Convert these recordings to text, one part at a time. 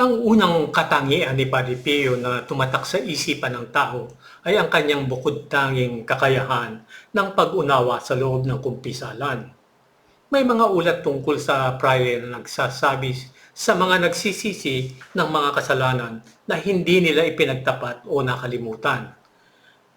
Ang unang katangian ni Padre Pio na tumatak sa isipan ng tao ay ang kanyang bukod tanging kakayahan ng pag-unawa sa loob ng kumpisalan. May mga ulat tungkol sa prayer na nagsasabi sa mga nagsisisi ng mga kasalanan na hindi nila ipinagtapat o nakalimutan.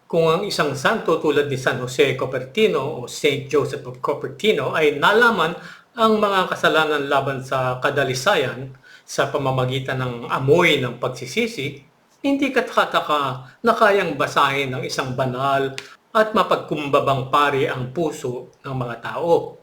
Kung ang isang santo tulad ni San Jose Cupertino o Saint Joseph of Cupertino ay nalaman ang mga kasalanan laban sa kadalisayan sa pamamagitan ng amoy ng pagsisisi, hindi katakataka na kayang basahin ng isang banal at mapagkumbabang pari ang puso ng mga tao.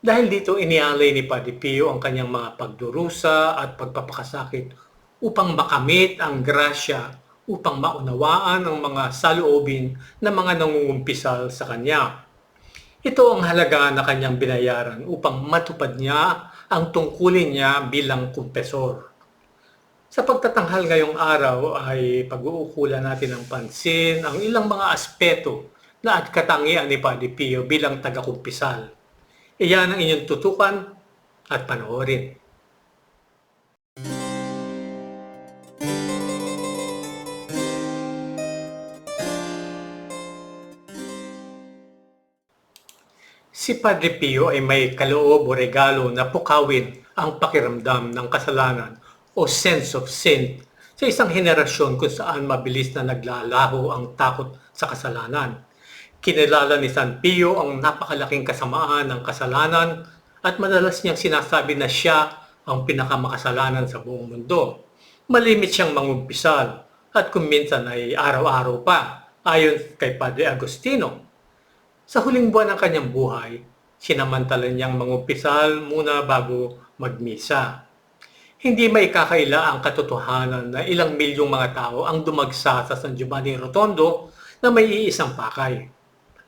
Dahil dito inialay ni Padre Pio ang kanyang mga pagdurusa at pagpapakasakit upang makamit ang grasya upang maunawaan ang mga saloobin ng mga nangungumpisal sa kanya. Ito ang halaga na kanyang binayaran upang matupad niya ang tungkulin niya bilang kumpesor. Sa pagtatanghal ngayong araw ay pag-uukulan natin ng pansin ang ilang mga aspeto na at katangian ni Padre Pio bilang taga-kumpisal. Iyan ang inyong tutukan at panoorin. Si Padre Pio ay may kaloob o regalo na pukawin ang pakiramdam ng kasalanan o sense of sin sa isang henerasyon kung saan mabilis na naglalaho ang takot sa kasalanan. Kinilala ni San Pio ang napakalaking kasamaan ng kasalanan at madalas niyang sinasabi na siya ang pinakamakasalanan sa buong mundo. Malimit siyang mangumpisal at kung minsan ay araw-araw pa ayon kay Padre Agostino. Sa huling buwan ng kanyang buhay, sinamantala niyang mangumpisal muna bago magmisa. Hindi may kakaila ang katotohanan na ilang milyong mga tao ang dumagsa sa San Giovanni Rotondo na may iisang pakay,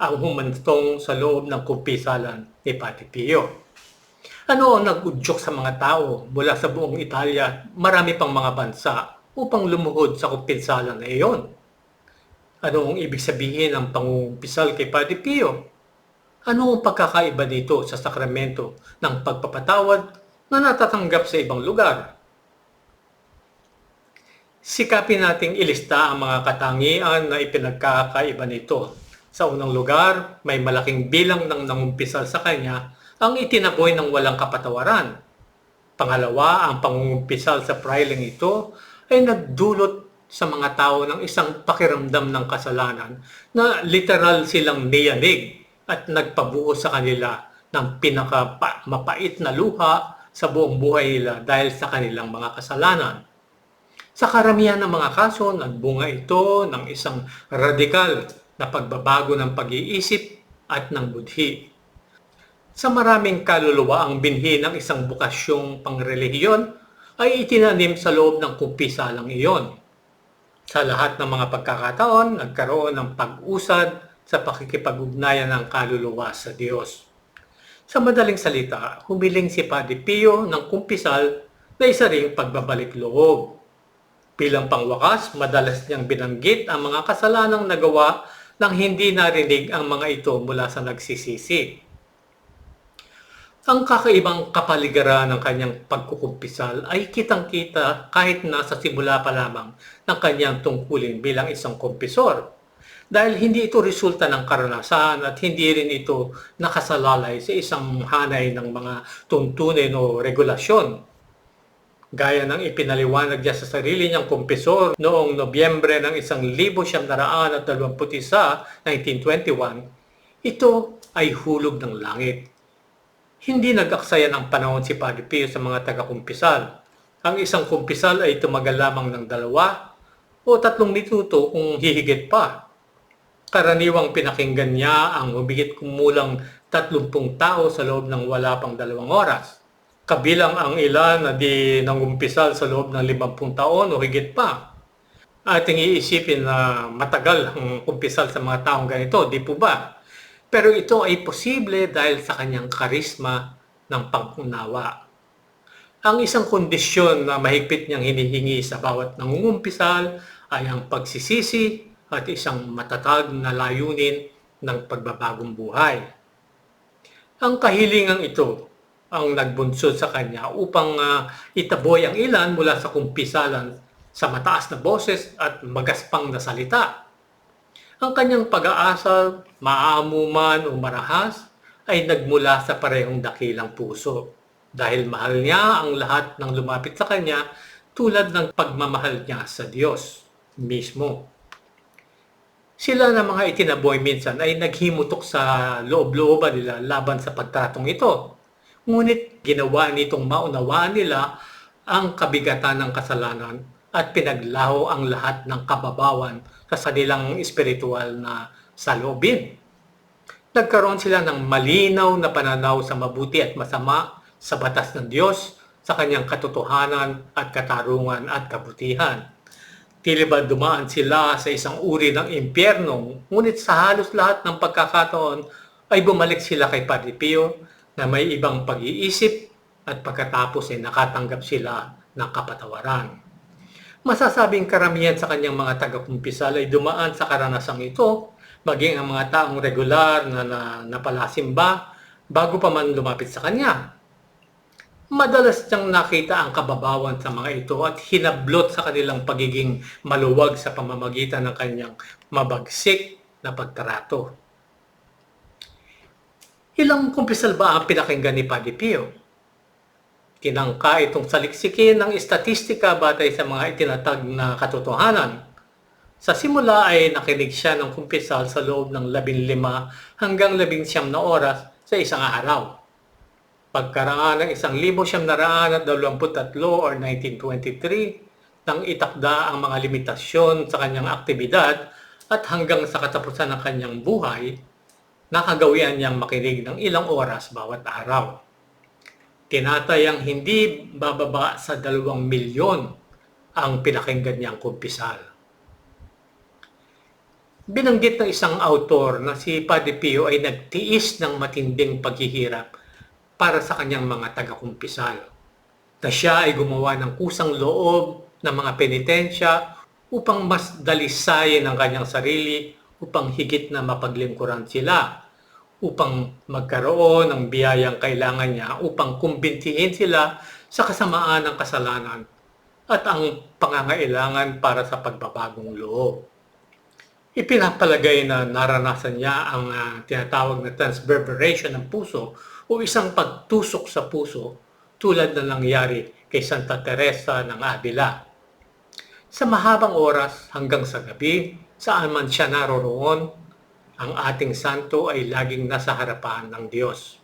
ang humantong sa loob ng kumpisalan ni Padre Pio. Ano ang nag-udyok sa mga tao mula sa buong Italia marami pang mga bansa upang lumuhod sa kumpisalan na iyon? Ano ang ibig sabihin ng pangungumpisal kay Padre Pio? Ano ang pagkakaiba dito sa sakramento ng pagpapatawad na natatanggap sa ibang lugar? Sikapin nating ilista ang mga katangian na ipinagkakaiba nito. Sa unang lugar, may malaking bilang ng nangumpisal sa kanya ang itinaboy ng walang kapatawaran. Pangalawa, ang pangungumpisal sa priling ito ay nagdulot sa mga tao ng isang pakiramdam ng kasalanan na literal silang niyanig at nagpabuo sa kanila ng pinaka mapait na luha sa buong buhay nila dahil sa kanilang mga kasalanan. Sa karamihan ng mga kaso, nagbunga ito ng isang radikal na pagbabago ng pag-iisip at ng budhi. Sa maraming kaluluwa ang binhi ng isang bukasyong pangrelihiyon ay itinanim sa loob ng kumpisalang iyon. Sa lahat ng mga pagkakataon, nagkaroon ng pag-usad sa pakikipag-ugnayan ng kaluluwa sa Diyos. Sa madaling salita, humiling si Padre Pio ng kumpisal na isa ring pagbabalik loob. Bilang pangwakas, madalas niyang binanggit ang mga kasalanang nagawa nang hindi narinig ang mga ito mula sa nagsisisi. Ang kakaibang kapaligiran ng kanyang pagkukumpisal ay kitang-kita kahit nasa simula pa lamang ng kanyang tungkulin bilang isang kumpisor. Dahil hindi ito resulta ng karanasan at hindi rin ito nakasalalay sa isang hanay ng mga tuntunin o regulasyon. Gaya ng ipinaliwanag niya sa sarili niyang kumpisor noong Nobyembre ng 1921, 1921, ito ay hulog ng langit hindi nag-aksaya ng panahon si Padre Pio sa mga taga-kumpisal. Ang isang kumpisal ay tumagal lamang ng dalawa o tatlong minuto kung hihigit pa. Karaniwang pinakinggan niya ang humigit kumulang 30 tao sa loob ng wala pang dalawang oras. Kabilang ang ilan na di nangumpisal sa loob ng 50 taon o higit pa. Ating iisipin na matagal ang kumpisal sa mga taong ganito, di po ba? Pero ito ay posible dahil sa kanyang karisma ng pag-unawa. Ang isang kondisyon na mahigpit niyang hinihingi sa bawat nangungumpisal ay ang pagsisisi at isang matatag na layunin ng pagbabagong buhay. Ang kahilingang ito ang nagbunsod sa kanya upang ah, itaboy ang ilan mula sa kumpisalan sa mataas na boses at magaspang na salita. Ang kanyang pag-aasal, maamo man o marahas, ay nagmula sa parehong dakilang puso dahil mahal niya ang lahat ng lumapit sa kanya tulad ng pagmamahal niya sa Diyos mismo. Sila na mga itinaboy minsan ay naghimutok sa loob-looban nila laban sa pagtratong ito. Ngunit ginawa nitong maunawaan nila ang kabigatan ng kasalanan at pinaglaho ang lahat ng kababawan sa kanilang espiritual na saloobin. Nagkaroon sila ng malinaw na pananaw sa mabuti at masama sa batas ng Diyos, sa kanyang katotohanan at katarungan at kabutihan. Tili ba dumaan sila sa isang uri ng impyerno, ngunit sa halos lahat ng pagkakataon ay bumalik sila kay Padre Pio na may ibang pag-iisip at pagkatapos ay nakatanggap sila ng kapatawaran. Masasabing karamihan sa kanyang mga tagakumpisal ay dumaan sa karanasang ito, maging ang mga taong regular na, na napalasimba bago pa man lumapit sa kanya. Madalas niyang nakita ang kababawan sa mga ito at hinablot sa kanilang pagiging maluwag sa pamamagitan ng kanyang mabagsik na pagtrato. Ilang kumpisal ba ang pinakinggan ni Padre Pio? Tinangka itong saliksikin ng istatistika batay sa mga itinatag na katotohanan. Sa simula ay nakinig siya ng kumpisal sa loob ng 15 hanggang 19 na oras sa isang araw. Pagkaraan ng 1,923 or 1923 nang itakda ang mga limitasyon sa kanyang aktibidad at hanggang sa katapusan ng kanyang buhay, nakagawian niyang makinig ng ilang oras bawat araw. Tinatayang hindi bababa sa dalawang milyon ang pinakinggan niyang kumpisal. Binanggit ng isang autor na si Padre Pio ay nagtiis ng matinding paghihirap para sa kanyang mga taga-kumpisal. Na siya ay gumawa ng kusang loob ng mga penitensya upang mas dalisayin ang kanyang sarili upang higit na mapaglingkuran sila upang magkaroon ng biyayang kailangan niya upang kumbintihin sila sa kasamaan ng kasalanan at ang pangangailangan para sa pagbabagong loob. Ipinapalagay na naranasan niya ang uh, tinatawag na transverberation ng puso o isang pagtusok sa puso tulad na nangyari kay Santa Teresa ng Avila. Sa mahabang oras hanggang sa gabi, saan man siya naroroon, ang ating santo ay laging nasa harapan ng Diyos.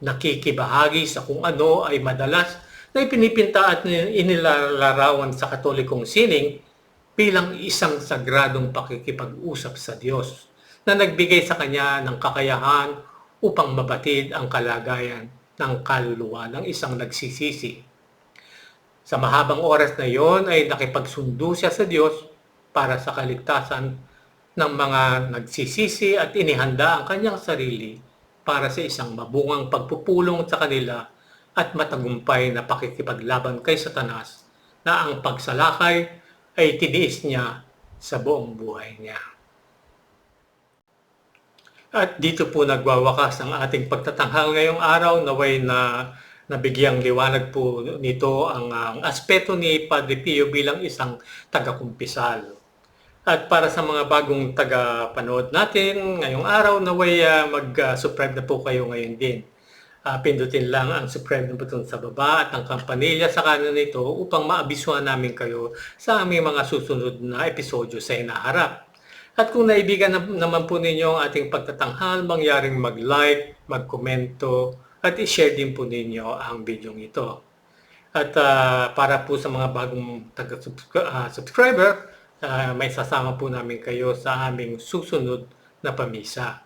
Nakikibahagi sa kung ano ay madalas na ipinipinta at inilalarawan sa katolikong sining bilang isang sagradong pakikipag-usap sa Diyos na nagbigay sa kanya ng kakayahan upang mabatid ang kalagayan ng kaluluwa ng isang nagsisisi. Sa mahabang oras na iyon ay nakipagsundo siya sa Diyos para sa kaligtasan ng mga nagsisisi at inihanda ang kanyang sarili para sa isang mabungang pagpupulong sa kanila at matagumpay na pakikipaglaban kay Satanas na ang pagsalakay ay tiniis niya sa buong buhay niya. At dito po nagwawakas ang ating pagtatanghal ngayong araw naway na nabigyang liwanag po nito ang, ang aspeto ni Padre Pio bilang isang tagakumpisal. At para sa mga bagong taga-panood natin ngayong araw, naway uh, mag-subscribe na po kayo ngayon din. Uh, pindutin lang ang subscribe na button sa baba at ang kampanilya sa kanan nito upang maabisuhan namin kayo sa aming mga susunod na episodyo sa inaharap. At kung naibigan na, naman po ninyo ang ating pagtatanghal, mangyaring mag-like, mag-komento, at i-share din po ninyo ang video ito. At uh, para po sa mga bagong taga-subscriber, uh, may sasama po namin kayo sa aming susunod na pamisa.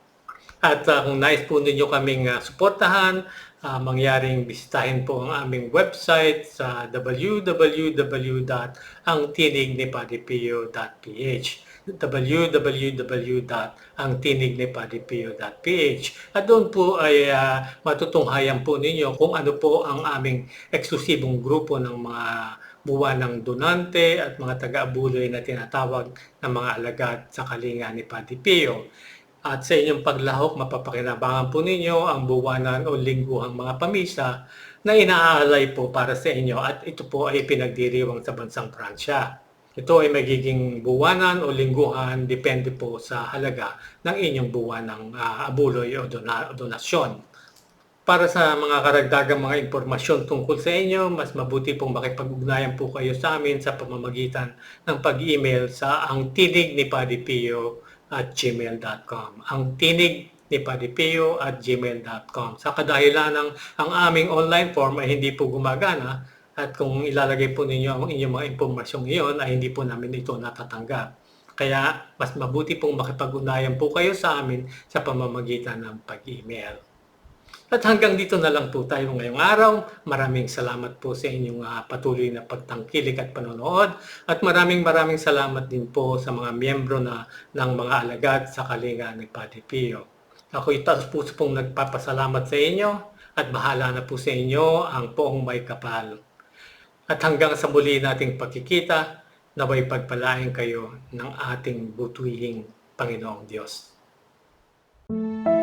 At uh, kung nais po ninyo kaming uh, suportahan, uh, mangyaring bisitahin po ang aming website sa www.angtinignipadipio.ph www.angtinignipadipio.ph At doon po ay uh, matutunghayan po ninyo kung ano po ang aming eksklusibong grupo ng mga buwan ng donante at mga taga-abuloy na tinatawag ng mga alagad sa kalinga ni Padre Pio. At sa inyong paglahok, mapapakinabangan po ninyo ang buwanan o lingguhang mga pamisa na inaalay po para sa inyo at ito po ay pinagdiriwang sa bansang Pransya. Ito ay magiging buwanan o lingguhan depende po sa halaga ng inyong buwanang ah, abuloy o dona- donasyon. Para sa mga karagdagang mga impormasyon tungkol sa inyo, mas mabuti pong makipag-ugnayan po kayo sa amin sa pamamagitan ng pag-email sa ang tinig ni Padipio at gmail.com. Ang tinig ni Padipio at gmail.com. Sa kadahilan ng ang aming online form ay hindi po gumagana at kung ilalagay po ninyo ang inyong mga impormasyong iyon ay hindi po namin ito natatanggap. Kaya mas mabuti pong makipag-ugnayan po kayo sa amin sa pamamagitan ng pag-email. At hanggang dito na lang po tayo ngayong araw. Maraming salamat po sa inyong ah, patuloy na pagtangkilik at panonood. At maraming maraming salamat din po sa mga miyembro na ng mga alagad sa kalinga ni Padre Pio. Ako itaas puso pong nagpapasalamat sa inyo at bahala na po sa inyo ang poong may kapal at hanggang sa muli nating pagkikita, naway pagpalain kayo ng ating butuihing Panginoong Diyos. Thank.